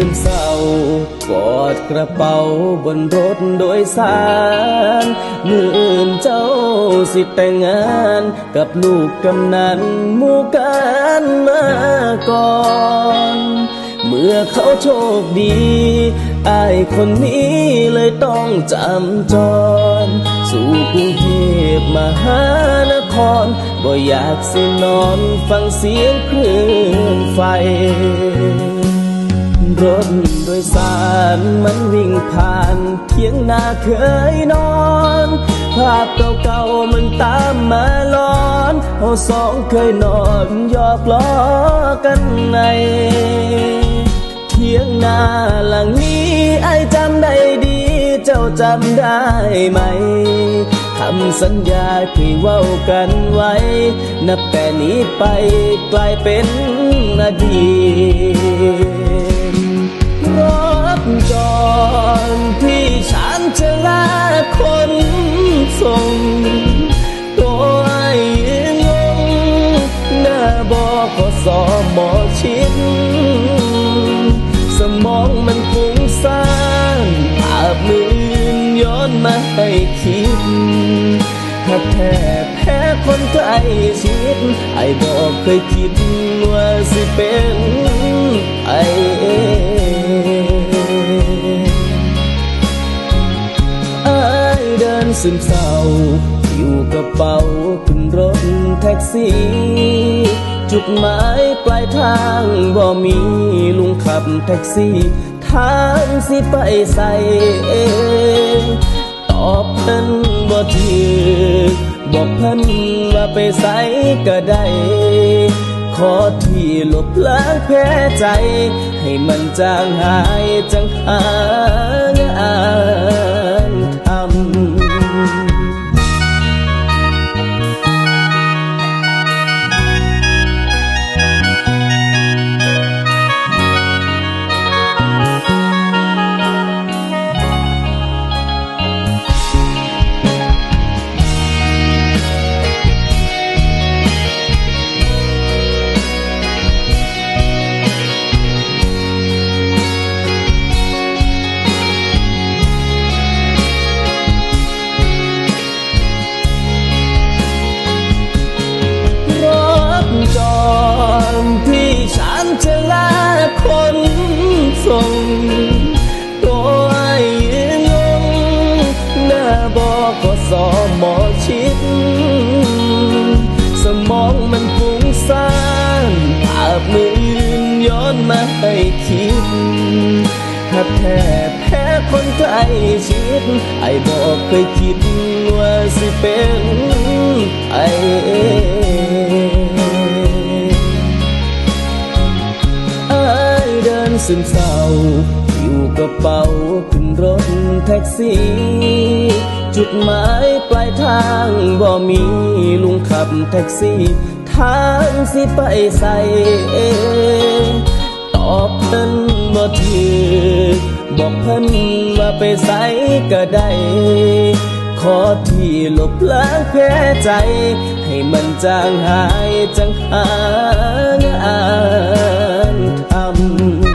ซึมเศร้ากอดกระเป๋าบนรถโดยสารมืออื่นเจ้าสิแต่งงานกับลูกกำนันมู่กันมาก่อนเมื่อเขาโชคดีอายคนนี้เลยต้องจำจร สู่กรุงเทพมหานคร บ่อยากสินอนฟังเสียงเครื่องไฟ รถโดยสารมันวิ่งผ่านเทียงนาเคยนอน ภาพเก่าๆมันตามมาหลอนเราสองเคยนอนหยอกล้อกันในเทียงนาหลังนี้ไอ้จำได้ดี เจ้าจำได้ไหมคำสัญญาที่เว้ากันไว้ นับแต่นี้ไปกลายเป็นอดีต สอหมอชิด สมองมันฟุ้งซ่านภาพมือย้อนมาให้คิดถ้าแพ้แพ้คนใกล้ชิดไอ้บอกเคยคิดว่าสิเป็นไอเองไอ้เดินซึมเศร้าอยู่กระเป๋าขึ้นรถแท็กซี่ จุดหมายปลายทางบ่มีลุงขับแท็กซี่ ทางสิไปใส่เองตอบเพิ่นบ่ถือบอกเพิ่นว่าไปใส่ก็ได้ขอที่หลบล้างแพ้ใจ ให้มันจางหายจังหาง ที่ฉันจะลาคนส่งตัวไอ้งงหน้าบอกขสอหมอชิด สมองมันฟุ้งซ่านภาพมืออื่นย้อนมาให้คิดถ้าแพ้แพ้คนใกล้ชิด ไอ้บอกเคยคิดว่าสิเป็นไอ ซึมเศร้าอยู่กระเป๋าขึ้นรถแท็กซี่ จุดหมายปลายทางบ่มีลุงขับแท็กซี่ ทางสิไปใส่ตอบเพิ่นบ่ที่บอกเพิ่นว่าไปใส่ก็ได้ขอที่ลบล้างแพ้ใจ ให้มันจางหายจังหางานทำ